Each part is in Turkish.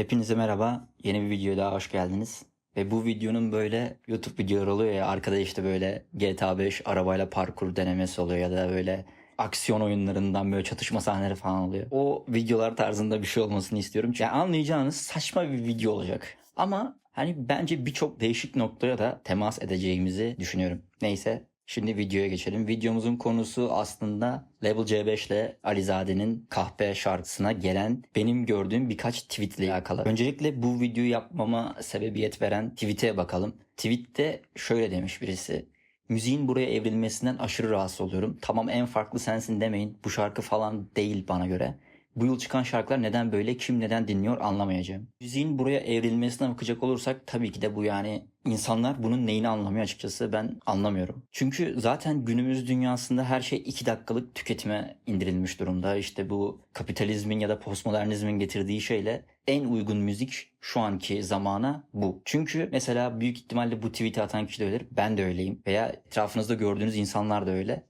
Hepinize merhaba. Yeni bir videoya daha hoş geldiniz. Ve bu videonun böyle YouTube videoları oluyor ya arkada işte böyle GTA 5 arabayla parkur denemesi oluyor ya da böyle aksiyon oyunlarından böyle çatışma sahneleri falan oluyor. O videolar tarzında bir şey olmasını istiyorum. Yani anlayacağınız saçma bir video olacak. Ama hani bence birçok değişik noktaya da temas edeceğimizi düşünüyorum. Neyse Şimdi videoya geçelim. Videomuzun konusu aslında Level C5 ile Alizade'nin Kahpe şarkısına gelen benim gördüğüm birkaç tweet ile alakalı. Öncelikle bu videoyu yapmama sebebiyet veren tweet'e bakalım. Tweet'te şöyle demiş birisi. Müziğin buraya evrilmesinden aşırı rahatsız oluyorum. Tamam en farklı sensin demeyin. Bu şarkı falan değil bana göre. Bu yıl çıkan şarkılar neden böyle, kim neden dinliyor anlamayacağım. Müziğin buraya evrilmesine bakacak olursak tabii ki de bu yani insanlar bunun neyini anlamıyor açıkçası ben anlamıyorum. Çünkü zaten günümüz dünyasında her şey iki dakikalık tüketime indirilmiş durumda. İşte bu kapitalizmin ya da postmodernizmin getirdiği şeyle en uygun müzik şu anki zamana bu. Çünkü mesela büyük ihtimalle bu tweet'i atan kişi de öyledir. Ben de öyleyim. Veya etrafınızda gördüğünüz insanlar da öyle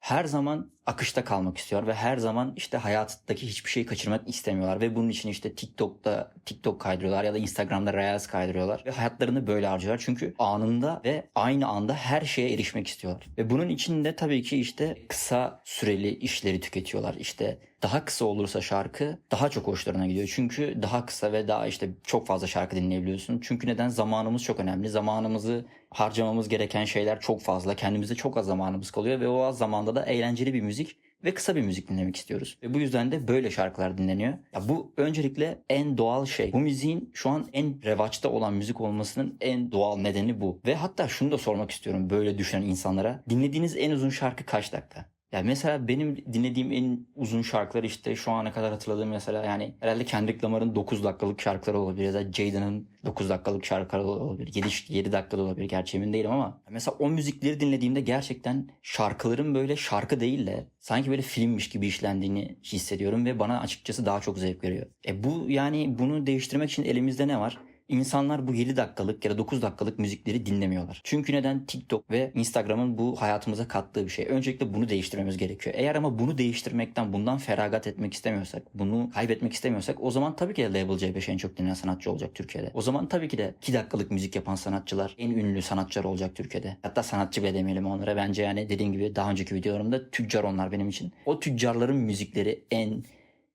her zaman akışta kalmak istiyor ve her zaman işte hayattaki hiçbir şeyi kaçırmak istemiyorlar ve bunun için işte TikTok'ta TikTok kaydırıyorlar ya da Instagram'da Reels kaydırıyorlar ve hayatlarını böyle harcıyorlar çünkü anında ve aynı anda her şeye erişmek istiyorlar. Ve bunun için de tabii ki işte kısa süreli işleri tüketiyorlar. İşte daha kısa olursa şarkı daha çok hoşlarına gidiyor. Çünkü daha kısa ve daha işte çok fazla şarkı dinleyebiliyorsun. Çünkü neden? Zamanımız çok önemli. Zamanımızı harcamamız gereken şeyler çok fazla. Kendimize çok az zamanımız kalıyor ve o az zamanda da eğlenceli bir müzik ve kısa bir müzik dinlemek istiyoruz. Ve bu yüzden de böyle şarkılar dinleniyor. Ya bu öncelikle en doğal şey. Bu müziğin şu an en revaçta olan müzik olmasının en doğal nedeni bu. Ve hatta şunu da sormak istiyorum böyle düşünen insanlara. Dinlediğiniz en uzun şarkı kaç dakika? Ya mesela benim dinlediğim en uzun şarkılar işte şu ana kadar hatırladığım mesela yani herhalde Kendrick Lamar'ın 9 dakikalık şarkıları olabilir ya da Jaden'ın 9 dakikalık şarkıları olabilir. 7, 7 dakikada olabilir gerçi emin değilim ama mesela o müzikleri dinlediğimde gerçekten şarkıların böyle şarkı değil de sanki böyle filmmiş gibi işlendiğini hissediyorum ve bana açıkçası daha çok zevk veriyor. E bu yani bunu değiştirmek için elimizde ne var? İnsanlar bu 7 dakikalık ya da 9 dakikalık müzikleri dinlemiyorlar. Çünkü neden? TikTok ve Instagram'ın bu hayatımıza kattığı bir şey. Öncelikle bunu değiştirmemiz gerekiyor. Eğer ama bunu değiştirmekten, bundan feragat etmek istemiyorsak, bunu kaybetmek istemiyorsak o zaman tabii ki de Label C5 en çok dinlenen sanatçı olacak Türkiye'de. O zaman tabii ki de 2 dakikalık müzik yapan sanatçılar en ünlü sanatçılar olacak Türkiye'de. Hatta sanatçı bile demeyelim onlara. Bence yani dediğim gibi daha önceki videolarımda tüccar onlar benim için. O tüccarların müzikleri en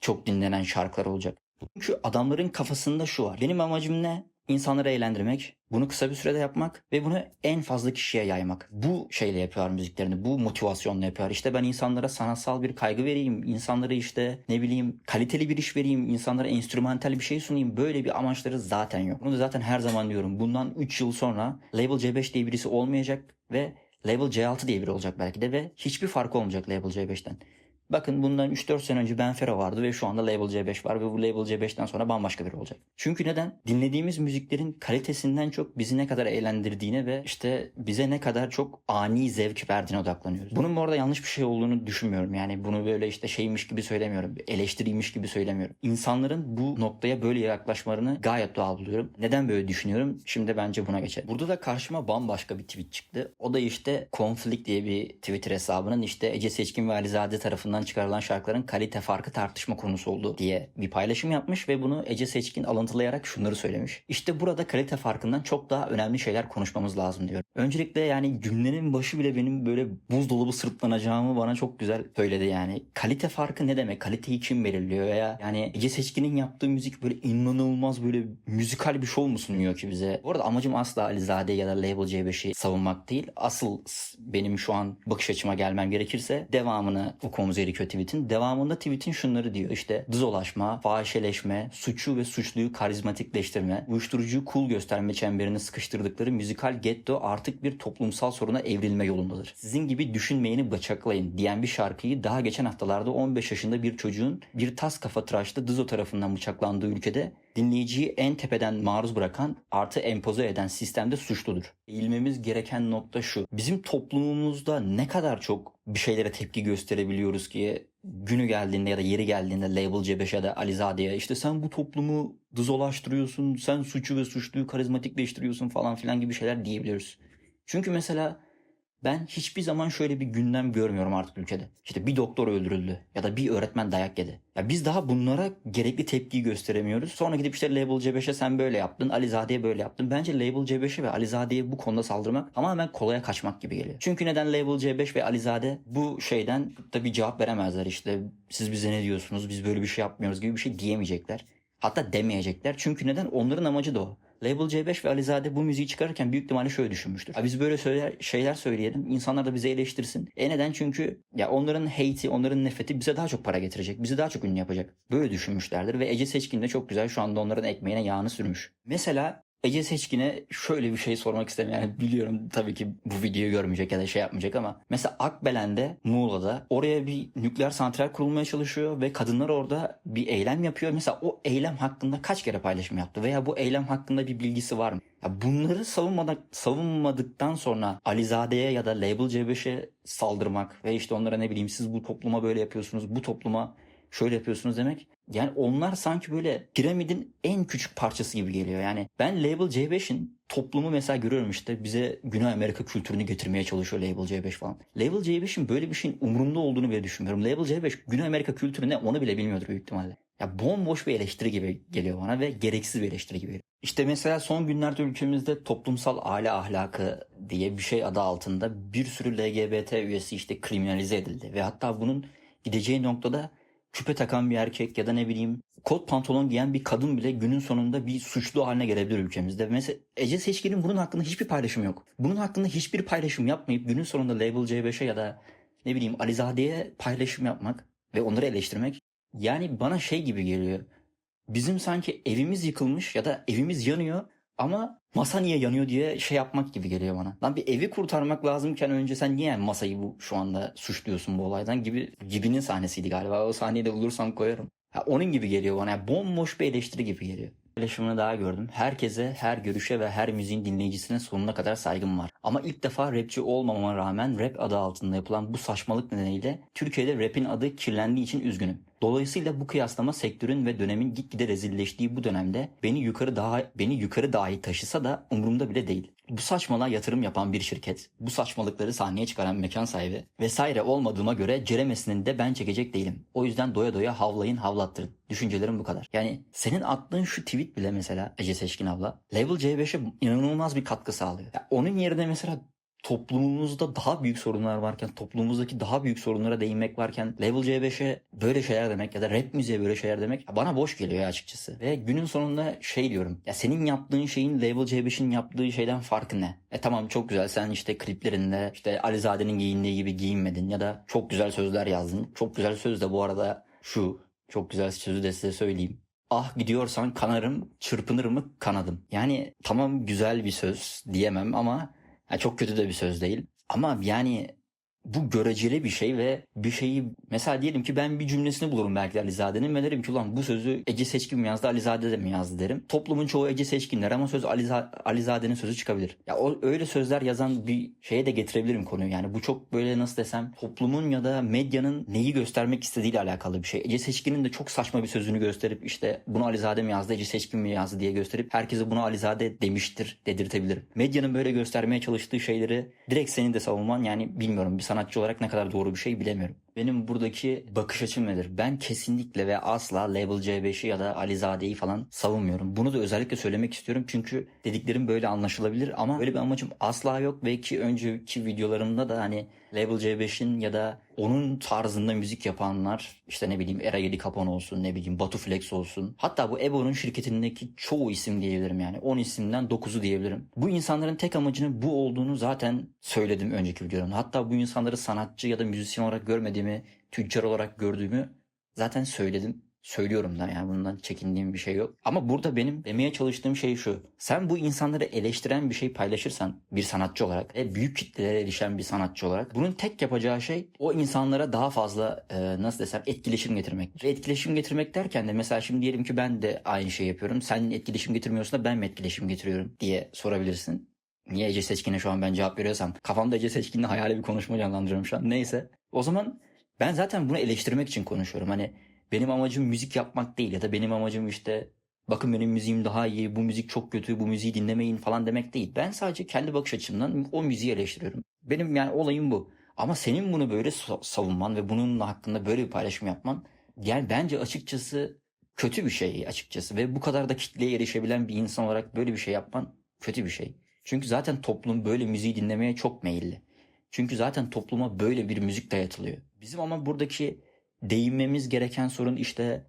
çok dinlenen şarkılar olacak. Çünkü adamların kafasında şu var. Benim amacım ne? İnsanları eğlendirmek, bunu kısa bir sürede yapmak ve bunu en fazla kişiye yaymak. Bu şeyle yapıyorlar müziklerini, bu motivasyonla yapıyorlar. İşte ben insanlara sanatsal bir kaygı vereyim, insanlara işte ne bileyim kaliteli bir iş vereyim, insanlara enstrümantal bir şey sunayım. Böyle bir amaçları zaten yok. Bunu da zaten her zaman diyorum. Bundan 3 yıl sonra Label C5 diye birisi olmayacak ve Label C6 diye biri olacak belki de ve hiçbir fark olmayacak Label C5'ten. Bakın bundan 3-4 sene önce Benfero vardı ve şu anda Label C5 var ve bu Label C5'ten sonra bambaşka biri olacak. Çünkü neden? Dinlediğimiz müziklerin kalitesinden çok bizi ne kadar eğlendirdiğine ve işte bize ne kadar çok ani zevk verdiğine odaklanıyoruz. Bunun bu arada yanlış bir şey olduğunu düşünmüyorum. Yani bunu böyle işte şeymiş gibi söylemiyorum. Eleştiriymiş gibi söylemiyorum. İnsanların bu noktaya böyle yaklaşmalarını gayet doğal buluyorum. Neden böyle düşünüyorum? Şimdi bence buna geçelim. Burada da karşıma bambaşka bir tweet çıktı. O da işte Conflict diye bir Twitter hesabının işte Ece Seçkin ve Alizade tarafından çıkarılan şarkıların kalite farkı tartışma konusu oldu diye bir paylaşım yapmış ve bunu Ece Seçkin alıntılayarak şunları söylemiş. İşte burada kalite farkından çok daha önemli şeyler konuşmamız lazım diyor. Öncelikle yani cümlenin başı bile benim böyle buzdolabı sırtlanacağımı bana çok güzel söyledi yani. Kalite farkı ne demek? Kaliteyi kim belirliyor veya yani Ece Seçkin'in yaptığı müzik böyle inanılmaz böyle müzikal bir şov mu sunuyor ki bize? Bu arada amacım asla Alizade ya da Label C5'i savunmak değil. Asıl benim şu an bakış açıma gelmem gerekirse devamını okumamız gerekiyor tweetin. Devamında tweetin şunları diyor işte dızolaşma, fahişeleşme, suçu ve suçluyu karizmatikleştirme, uyuşturucuyu cool gösterme çemberine sıkıştırdıkları müzikal getto artık bir toplumsal soruna evrilme yolundadır. Sizin gibi düşünmeyeni bıçaklayın diyen bir şarkıyı daha geçen haftalarda 15 yaşında bir çocuğun bir tas kafa tıraşlı dızo tarafından bıçaklandığı ülkede dinleyiciyi en tepeden maruz bırakan artı empoze eden sistemde suçludur. Eğilmemiz gereken nokta şu. Bizim toplumumuzda ne kadar çok bir şeylere tepki gösterebiliyoruz ki günü geldiğinde ya da yeri geldiğinde Label C5 ya da Alizade'ye işte sen bu toplumu dızolaştırıyorsun, sen suçu ve suçluyu karizmatikleştiriyorsun falan filan gibi şeyler diyebiliyoruz. Çünkü mesela Ben hiçbir zaman şöyle bir gündem görmüyorum artık ülkede. İşte bir doktor öldürüldü ya da bir öğretmen dayak yedi. Ya biz daha bunlara gerekli tepkiyi gösteremiyoruz. Sonra gidip işte Label C5'e sen böyle yaptın, Alizade'ye böyle yaptın. Bence Label C5'e ve Alizade'ye bu konuda saldırmak tamamen kolaya kaçmak gibi geliyor. Çünkü neden Label C5 ve Alizade bu şeyden da bir cevap veremezler işte. Siz bize ne diyorsunuz, biz böyle bir şey yapmıyoruz gibi bir şey diyemeyecekler. Hatta demeyecekler. Çünkü neden? Onların amacı da o. Label C5 ve Alizade bu müziği çıkarırken büyük ihtimalle şöyle düşünmüştür. Ya biz böyle söyler, şeyler söyleyelim. insanlar da bizi eleştirsin. E neden? Çünkü ya onların hate'i, onların nefreti bize daha çok para getirecek. Bizi daha çok ünlü yapacak. Böyle düşünmüşlerdir ve Ece Seçkin de çok güzel şu anda onların ekmeğine yağını sürmüş. Mesela Ece Seçkin'e şöyle bir şey sormak isterim. Yani biliyorum tabii ki bu videoyu görmeyecek ya da şey yapmayacak ama mesela Akbelen'de Muğla'da oraya bir nükleer santral kurulmaya çalışıyor ve kadınlar orada bir eylem yapıyor. Mesela o eylem hakkında kaç kere paylaşım yaptı veya bu eylem hakkında bir bilgisi var mı? Ya bunları savunmadan, savunmadıktan sonra Alizade'ye ya da Label C5'e saldırmak ve işte onlara ne bileyim siz bu topluma böyle yapıyorsunuz, bu topluma şöyle yapıyorsunuz demek. Yani onlar sanki böyle piramidin en küçük parçası gibi geliyor. Yani ben Label C5'in toplumu mesela görüyorum işte bize Güney Amerika kültürünü getirmeye çalışıyor Label C5 falan. Label C5'in böyle bir şeyin umurunda olduğunu bile düşünmüyorum. Label C5 Güney Amerika kültürü ne onu bile bilmiyordur büyük ihtimalle. Ya bomboş bir eleştiri gibi geliyor bana ve gereksiz bir eleştiri gibi. İşte mesela son günlerde ülkemizde toplumsal aile ahlakı diye bir şey adı altında bir sürü LGBT üyesi işte kriminalize edildi. Ve hatta bunun gideceği noktada küpe takan bir erkek ya da ne bileyim kot pantolon giyen bir kadın bile günün sonunda bir suçlu haline gelebilir ülkemizde. Mesela Ece Seçkin'in bunun hakkında hiçbir paylaşım yok. Bunun hakkında hiçbir paylaşım yapmayıp günün sonunda Label C5'e ya da ne bileyim Alizade'ye paylaşım yapmak ve onları eleştirmek yani bana şey gibi geliyor. Bizim sanki evimiz yıkılmış ya da evimiz yanıyor ama masa niye yanıyor diye şey yapmak gibi geliyor bana. Lan bir evi kurtarmak lazımken önce sen niye masayı bu şu anda suçluyorsun bu olaydan gibi gibinin sahnesiydi galiba. O sahneyi de bulursam koyarım. Ha, onun gibi geliyor bana. Yani bomboş bir eleştiri gibi geliyor. Paylaşımını daha gördüm. Herkese, her görüşe ve her müziğin dinleyicisine sonuna kadar saygım var. Ama ilk defa rapçi olmamama rağmen rap adı altında yapılan bu saçmalık nedeniyle Türkiye'de rapin adı kirlendiği için üzgünüm. Dolayısıyla bu kıyaslama sektörün ve dönemin gitgide rezilleştiği bu dönemde beni yukarı daha beni yukarı dahi taşısa da umurumda bile değil. Bu saçmalığa yatırım yapan bir şirket, bu saçmalıkları sahneye çıkaran mekan sahibi vesaire olmadığıma göre ceremesini de ben çekecek değilim. O yüzden doya doya havlayın havlattırın. Düşüncelerim bu kadar. Yani senin attığın şu tweet bile mesela Ece Seçkin abla Level C5'e inanılmaz bir katkı sağlıyor. Ya onun yerine mesela toplumumuzda daha büyük sorunlar varken, toplumumuzdaki daha büyük sorunlara değinmek varken Level C5'e böyle şeyler demek ya da rap müziğe böyle şeyler demek bana boş geliyor açıkçası. Ve günün sonunda şey diyorum. Ya senin yaptığın şeyin Level C5'in yaptığı şeyden farkı ne? E tamam çok güzel sen işte kliplerinde işte Alizade'nin giyindiği gibi giyinmedin ya da çok güzel sözler yazdın. Çok güzel söz de bu arada şu çok güzel sözü de size söyleyeyim. Ah gidiyorsan kanarım, çırpınır mı kanadım. Yani tamam güzel bir söz diyemem ama yani çok kötü de bir söz değil. Ama yani bu göreceli bir şey ve bir şeyi mesela diyelim ki ben bir cümlesini bulurum belki de Alizade'nin ve derim ki ulan bu sözü Ece Seçkin mi yazdı Alizade de mi yazdı derim. Toplumun çoğu Ece Seçkinler ama söz Aliza, Alizade'nin sözü çıkabilir. Ya o öyle sözler yazan bir şeye de getirebilirim konuyu. Yani bu çok böyle nasıl desem toplumun ya da medyanın neyi göstermek istediğiyle alakalı bir şey. Ece Seçkin'in de çok saçma bir sözünü gösterip işte bunu Alizade mi yazdı Ece Seçkin mi yazdı diye gösterip herkese bunu Alizade demiştir dedirtebilirim. Medyanın böyle göstermeye çalıştığı şeyleri direkt senin de savunman yani bilmiyorum bir sanatçı olarak ne kadar doğru bir şey bilemiyorum. Benim buradaki bakış açım nedir? Ben kesinlikle ve asla Label C5'i ya da Alizade'yi falan savunmuyorum. Bunu da özellikle söylemek istiyorum çünkü dediklerim böyle anlaşılabilir ama öyle bir amacım asla yok. Belki önceki videolarımda da hani Label C5'in ya da onun tarzında müzik yapanlar işte ne bileyim Era 7 Capone olsun ne bileyim Batu Flex olsun. Hatta bu Ebo'nun şirketindeki çoğu isim diyebilirim yani. 10 isimden 9'u diyebilirim. Bu insanların tek amacının bu olduğunu zaten söyledim önceki videolarımda. Hatta bu insanları sanatçı ya da müzisyen olarak görmediğimi, tüccar olarak gördüğümü zaten söyledim. Söylüyorum da yani bundan çekindiğim bir şey yok. Ama burada benim demeye çalıştığım şey şu. Sen bu insanları eleştiren bir şey paylaşırsan bir sanatçı olarak ve büyük kitlelere erişen bir sanatçı olarak bunun tek yapacağı şey o insanlara daha fazla e, nasıl desem etkileşim getirmek. Ve etkileşim getirmek derken de mesela şimdi diyelim ki ben de aynı şey yapıyorum. Sen etkileşim getirmiyorsun da ben mi etkileşim getiriyorum diye sorabilirsin. Niye Ece Seçkin'e şu an ben cevap veriyorsam kafamda Ece Seçkin'le hayali bir konuşma canlandırıyorum şu an. Neyse. O zaman ben zaten bunu eleştirmek için konuşuyorum. Hani benim amacım müzik yapmak değil ya da benim amacım işte bakın benim müziğim daha iyi, bu müzik çok kötü, bu müziği dinlemeyin falan demek değil. Ben sadece kendi bakış açımdan o müziği eleştiriyorum. Benim yani olayım bu. Ama senin bunu böyle sa- savunman ve bunun hakkında böyle bir paylaşım yapman yani bence açıkçası kötü bir şey açıkçası ve bu kadar da kitleye erişebilen bir insan olarak böyle bir şey yapman kötü bir şey. Çünkü zaten toplum böyle müziği dinlemeye çok meyilli. Çünkü zaten topluma böyle bir müzik dayatılıyor. Bizim ama buradaki değinmemiz gereken sorun işte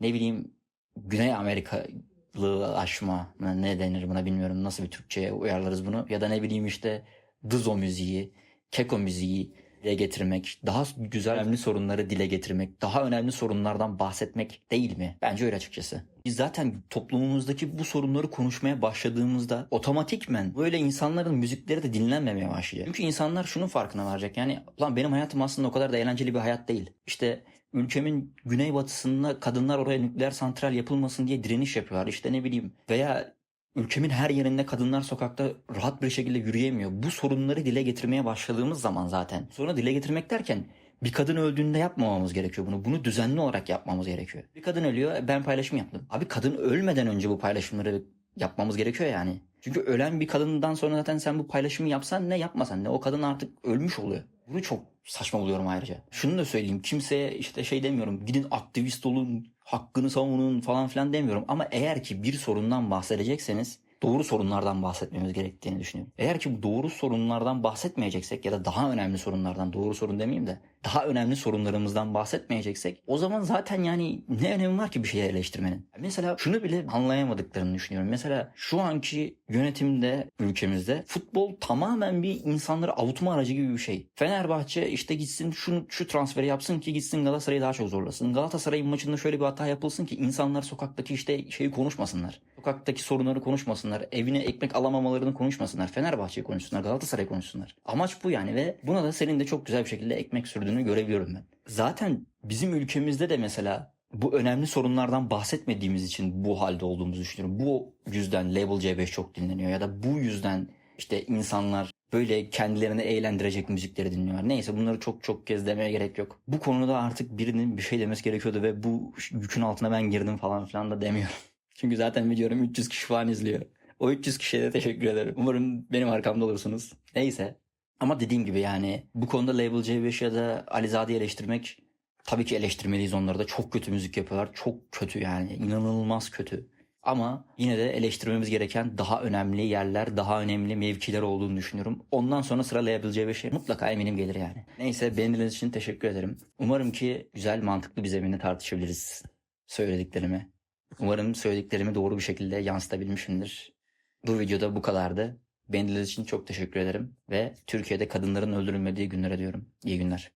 ne bileyim Güney Amerikalı aşma ne denir buna bilmiyorum nasıl bir Türkçe'ye uyarlarız bunu ya da ne bileyim işte Dızo müziği, Keko müziği dile getirmek, daha güzel önemli sorunları dile getirmek, daha önemli sorunlardan bahsetmek değil mi? Bence öyle açıkçası. Biz zaten toplumumuzdaki bu sorunları konuşmaya başladığımızda otomatikmen böyle insanların müzikleri de dinlenmemeye başlayacak. Çünkü insanlar şunun farkına varacak. Yani lan benim hayatım aslında o kadar da eğlenceli bir hayat değil. İşte ülkemin güneybatısında kadınlar oraya nükleer santral yapılmasın diye direniş yapıyorlar. İşte ne bileyim veya ülkemin her yerinde kadınlar sokakta rahat bir şekilde yürüyemiyor. Bu sorunları dile getirmeye başladığımız zaman zaten. Sonra dile getirmek derken bir kadın öldüğünde yapmamamız gerekiyor bunu. Bunu düzenli olarak yapmamız gerekiyor. Bir kadın ölüyor ben paylaşım yaptım. Abi kadın ölmeden önce bu paylaşımları yapmamız gerekiyor yani. Çünkü ölen bir kadından sonra zaten sen bu paylaşımı yapsan ne yapmasan ne o kadın artık ölmüş oluyor. Bunu çok saçma buluyorum ayrıca. Şunu da söyleyeyim kimseye işte şey demiyorum gidin aktivist olun hakkını savunun falan filan demiyorum. Ama eğer ki bir sorundan bahsedecekseniz doğru sorunlardan bahsetmemiz gerektiğini düşünüyorum. Eğer ki bu doğru sorunlardan bahsetmeyeceksek ya da daha önemli sorunlardan doğru sorun demeyeyim de daha önemli sorunlarımızdan bahsetmeyeceksek o zaman zaten yani ne önemi var ki bir şeyi eleştirmenin? Mesela şunu bile anlayamadıklarını düşünüyorum. Mesela şu anki yönetimde ülkemizde futbol tamamen bir insanları avutma aracı gibi bir şey. Fenerbahçe işte gitsin şu, şu transferi yapsın ki gitsin Galatasaray'ı daha çok zorlasın. Galatasaray'ın maçında şöyle bir hata yapılsın ki insanlar sokaktaki işte şeyi konuşmasınlar. Sokaktaki sorunları konuşmasınlar. Evine ekmek alamamalarını konuşmasınlar. Fenerbahçe'yi konuşsunlar. Galatasaray'ı konuşsunlar. Amaç bu yani ve buna da senin de çok güzel bir şekilde ekmek sürdüğünü görebiliyorum ben. Zaten bizim ülkemizde de mesela bu önemli sorunlardan bahsetmediğimiz için bu halde olduğumuzu düşünüyorum. Bu yüzden Label C5 çok dinleniyor ya da bu yüzden işte insanlar böyle kendilerini eğlendirecek müzikleri dinliyorlar. Neyse bunları çok çok kez demeye gerek yok. Bu konuda artık birinin bir şey demesi gerekiyordu ve bu yükün altına ben girdim falan filan da demiyorum. Çünkü zaten videomu 300 kişi falan izliyor. O 300 kişiye de teşekkür ederim. Umarım benim arkamda olursunuz. Neyse. Ama dediğim gibi yani bu konuda Label C5 ya da Alizade'yi eleştirmek tabii ki eleştirmeliyiz onları da. Çok kötü müzik yapıyorlar. Çok kötü yani. inanılmaz kötü. Ama yine de eleştirmemiz gereken daha önemli yerler, daha önemli mevkiler olduğunu düşünüyorum. Ondan sonra sıra Label C5'e mutlaka eminim gelir yani. Neyse beğendiğiniz için teşekkür ederim. Umarım ki güzel, mantıklı bir zeminde tartışabiliriz söylediklerimi. Umarım söylediklerimi doğru bir şekilde yansıtabilmişimdir. Bu videoda bu kadardı. Beğendiğiniz için çok teşekkür ederim. Ve Türkiye'de kadınların öldürülmediği günlere diyorum. İyi günler.